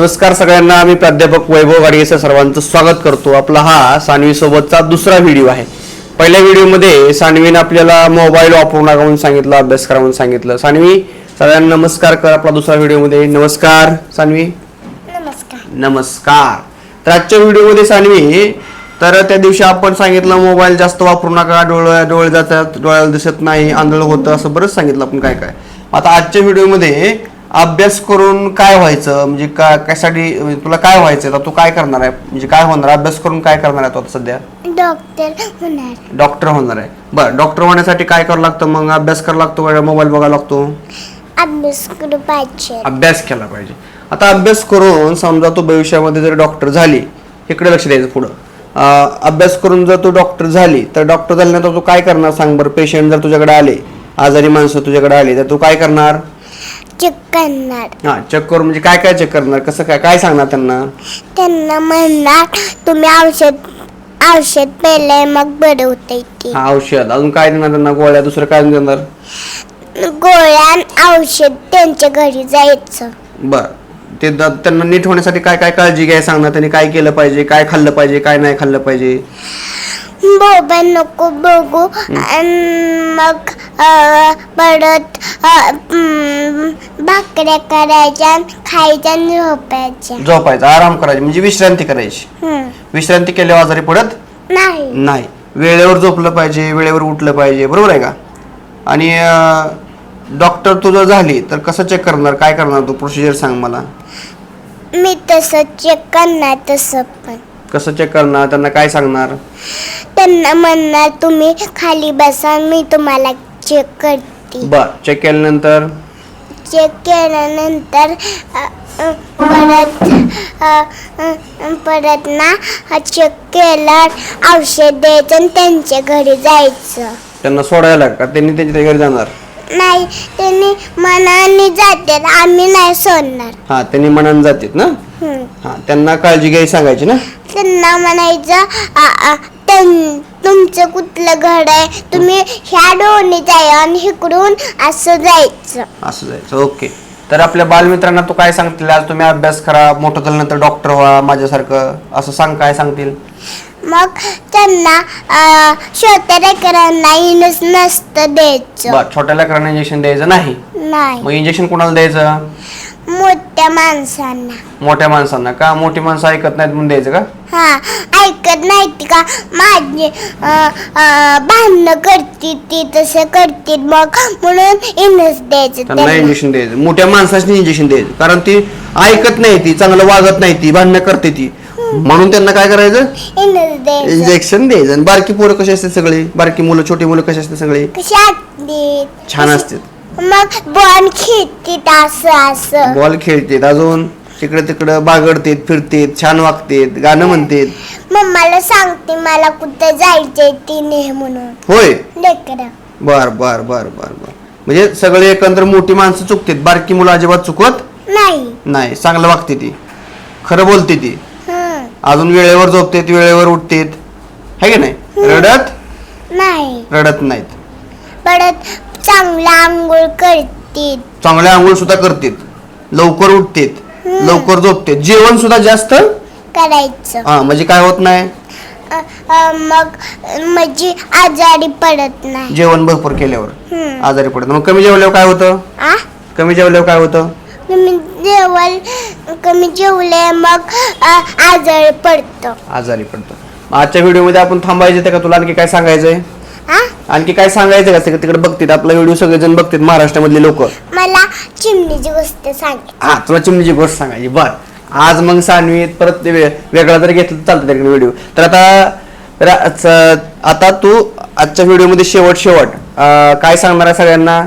नमस्कार सगळ्यांना मी प्राध्यापक वैभव गाडगेचं सर्वांचं स्वागत करतो. आपला हा सानवी सोबतचा दुसरा व्हिडिओ आहे. पहिल्या व्हिडिओमध्ये सानवीने आपल्याला मोबाईल वापरू नका म्हणून सांगितलं अभ्यास करा म्हणून सांगितलं. सानवी सगळ्यांना नमस्कार कर आपला दुसरा व्हिडिओमध्ये. नमस्कार सानवी. नमस्कार. नमस्कार. तर आजच्या व्हिडिओमध्ये सानवी तर त्या दिवशी आपण सांगितलं मोबाईल जास्त वापरू नका डोळे डोळे जातात डोळ्याला दिसत नाही आंधळ होतं असं बरंच सांगितलं आपण काय काय आता आजच्या व्हिडिओमध्ये अभ्यास करून काय व्हायचं? म्हणजे का कशासाठी म्हणजे तुला काय व्हायचं? आता तू काय करणार आहे? म्हणजे काय होणार अभ्यास करून काय करणार आहे तू आता सध्या? डॉक्टर होणार. डॉक्टर होणार आहे. बरं डॉक्टर होण्यासाठी काय करावं लागतं? मग अभ्यास करावा लागतो का? मोबाईल बघायला लागतो? अभ्यास करू पाहिजे. अभ्यास केला पाहिजे. आता अभ्यास करून समजा तू भविष्यामध्ये जर डॉक्टर झाली इकडे लक्ष द्यायचं पुढं. अं, अभ्यास करून जर तू डॉक्टर झाली तर डॉक्टर झाल्यानंतर तू काय करणार? सांग बरं पेशंट जर तुझ्याकडे आले आजारी माणसं तुझ्याकडे आली तर तू काय करणार? चेक करणार. हा चेक करून म्हणजे काय काय चेक करणार? कसं काय? काय सांगणार त्यांना? त्यांना म्हणणार तुम्ही औषध औषध पेले मग बरं होते ते हा औषध. अजून काय देणार त्यांना? गोळ्या दुसरं काय देणार? गोळ्यान औषध त्यांच्या घरी जायचं. बरं. ते द- त्यांना नीट होण्यासाठी काय काय काळजी घ्याय सांगणार? त्यांनी काय केलं पाहिजे? काय खाल्लं पाहिजे? काय नाही खाल्लं पाहिजे? मोबाईल नको बघू. आणि मग परत भाकऱ्या करायच्या खायच्या आणि झोपायच्या. झोपायचं आराम करायची म्हणजे विश्रांती करायची. हम्म. विश्रांती केल्यावर आजारी पडत? नाही. नाही. वेळेवर झोपलं पाहिजे वेळेवर उठलं पाहिजे बरोबर आहे का? आणि डॉक्टर तू जर झाली तर कसं चेक करणार? काय करणार तू? प्रोसिजर सांग मला. मी तसं चेक करणार तसं पण. कसं चेक करणार? त्यांना काय सांगणार? त्यांना म्हणणार तुम्ही खाली बसा मी तुम्हाला चेक करते. बर चेक केल्यानंतर? चेक केल्यानंतर अ, अ, परत अ, अ, परत ना चेक केल्यावर औषध द्यायचं आणि त्यांच्या घरी जायचं. त्यांना सोडायला का? त्यांनी त्यांच्या घरी जाणार? नाही त्यांनी मनाने जातात आम्ही नाही सोडणार. हा त्यांनी मनानं जातात ना? हम्म. हा त्यांना काळजी घ्यायची सांगायची ना? त्यांना म्हणायचं आ, आ, त्यां- तुमचं कुठलं घर आहे? तुम्ही ह्या डोळणी जाय आणि इकडून असं जायचं. असं जायचं ओके. तर आपल्या बालमित्रांना तू काय सांगतील? आज तुम्ही अभ्यास करा मोठं झाल्यानंतर डॉक्टर व्हा माझ्यासारखं असं सांग काय सांगतील? मग त्यांना छोट्या लेकरांना इनस नसतं द्यायचं. बर छोट्या लेकरांना इंजेक्शन द्यायचं नाही? नाही. मग इंजेक्शन कोणाला द्यायचं? मोठ्या माणसांना. मोठ्या माणसांना का? मोठी माणसं ऐकत नाहीत म्हणून द्यायचं का? हा ऐकत नाही का? माझे भांडणं करते ती तसं करते मग. म्हणून इनस द्यायचं त्यांना त्यांना. इंजेक्शन द्यायचं. मोठ्या माणसाची इंजेक्शन द्यायचं. कारण ती ऐकत नाही ती चांगलं वागत नाही ती भांडणं करते ती. म्हणून त्यांना काय करायचं? द्यायचं. इंजेक्शन द्यायचं. आणि बारकी पोरं कशी असते सगळी? बारकी मुलं छोटी मुलं कशी असते सगळी? कशी छान असतात. मग बॉल खेळते असं असं. बॉल खेळतेत अजून तिकडे तिकडं बागडतेत फिरतेत छान वागतेत गाणं म्हणतेत. मम्माला सांगते मला कुठं जायचंय ती नेह म्हणून. होय? लेकरं. बर बर बर बर बर. म्हणजे सगळे एकंदर मोठी माणसं चुकतेत बारकी मुलं अजिबात चुकवत नाही. नाही. चांगलं वागते ती. खरं बोलते ती. हं. अजून वेळेवर झोपतेत वेळेवर उठतेत. है की नाही? रडत? नाही. रडत नाहीत. परत चांगला आंघोळ करते चांगल्या आंघोळ सुद्धा करतेत. लवकर उठतेत. लवकर झोपतेत. जेवण सुद्धा जास्त? करायचं. हा म्हणजे काय होत नाही? अ, अ, मग म्हणजे आजारी पडत नाही. जेवण भरपूर केल्यावर. आजारी पडत मग कमी जेवल्यावर काय होतं? आ? कमी जेवल्यावर काय होतं? कमी जेवण कमी जेवले मग अ, आजारी पडतो. आजारी पडतो. मग आजच्या व्हिडिओमध्ये आपण थांबायचं ते का? तुला आणखी काय सांगायचंय? आ? आणखी काय सांगायचं का? सगळं तिकडे बघतात आपला व्हिडिओ सगळेजण बघतात महाराष्ट्रामधले लोक. मला चिमणीची गोष्ट सांग हा तुला चिमणीची गोष्ट सांगायची. बर. आज मग सानवी परत ते वे- वेगळा जर घेतलं तर चालतं त्याकडे व्हिडिओ. तर आता आता तू आजच्या व्हिडिओमध्ये शेवट शेवट अं, काय सांगणार आहे सगळ्यांना?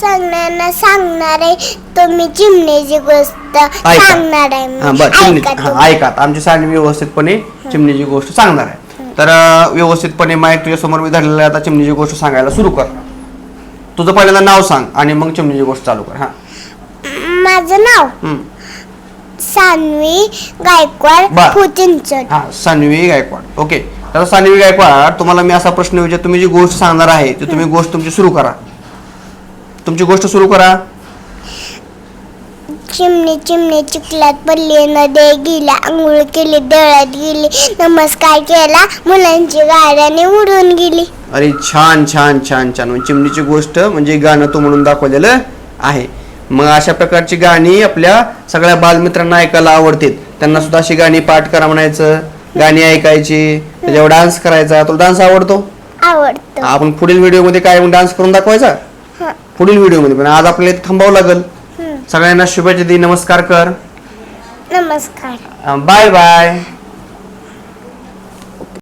सांगण्याना सांगणार आहे तुम्ही चिमणीची गोष्ट. सांगणार आहे. मी. बर चिमणी ऐका हा तुम्ही. ऐका. आता आमची सानवी व्यवस्थितपणे चिमणीची गोष्ट सांगणार आहे. तर व्यवस्थितपणे माईक तुझ्या समोर मी धरलेला आता चिमणीची गोष्ट सांगायला सुरू कर. तुझं पहिल्यांदा नाव सांग आणि मग चिमणीची गोष्ट चालू कर हा. माझं नाव? हम्म. सान्वी गायकवाड बर. हा सानवी गायकवाड. ओके. तर सानवी गायकवाड तुम्हाला मी असा प्रश्न विचार तुम्ही जी गोष्ट सांगणार आहे ती तुम्ही गोष्ट तुमची सुरू करा. तुमची गोष्ट सुरू करा. चिमणी चिमणी चिखलात पडली नदे गेला आंघोळ केली दळत गेली नमस्कार केला मुलांची गाड्याने उडून गेली. अरे छान छान छान छान. म्हणजे चिमणीची गोष्ट म्हणजे गाणं तू म्हणून दाखवलेलं आहे. मग अशा प्रकारची गाणी आपल्या सगळ्या बालमित्रांना ऐकायला आवडतील. त्यांना सुद्धा अशी गाणी पाठ करा म्हणायचं. गाणी ऐकायची त्याच्यावर डान्स करायचा. तुला डान्स आवडतो? आवडतो. आपण पुढील व्हिडिओमध्ये काय डान्स करून दाखवायचा? हं. पुढील व्हिडिओमध्ये पण आज आपल्याला थांबावं लागेल. सगळ्यांना शुभेच्छा दे नमस्कार कर. नमस्कार. Bye bye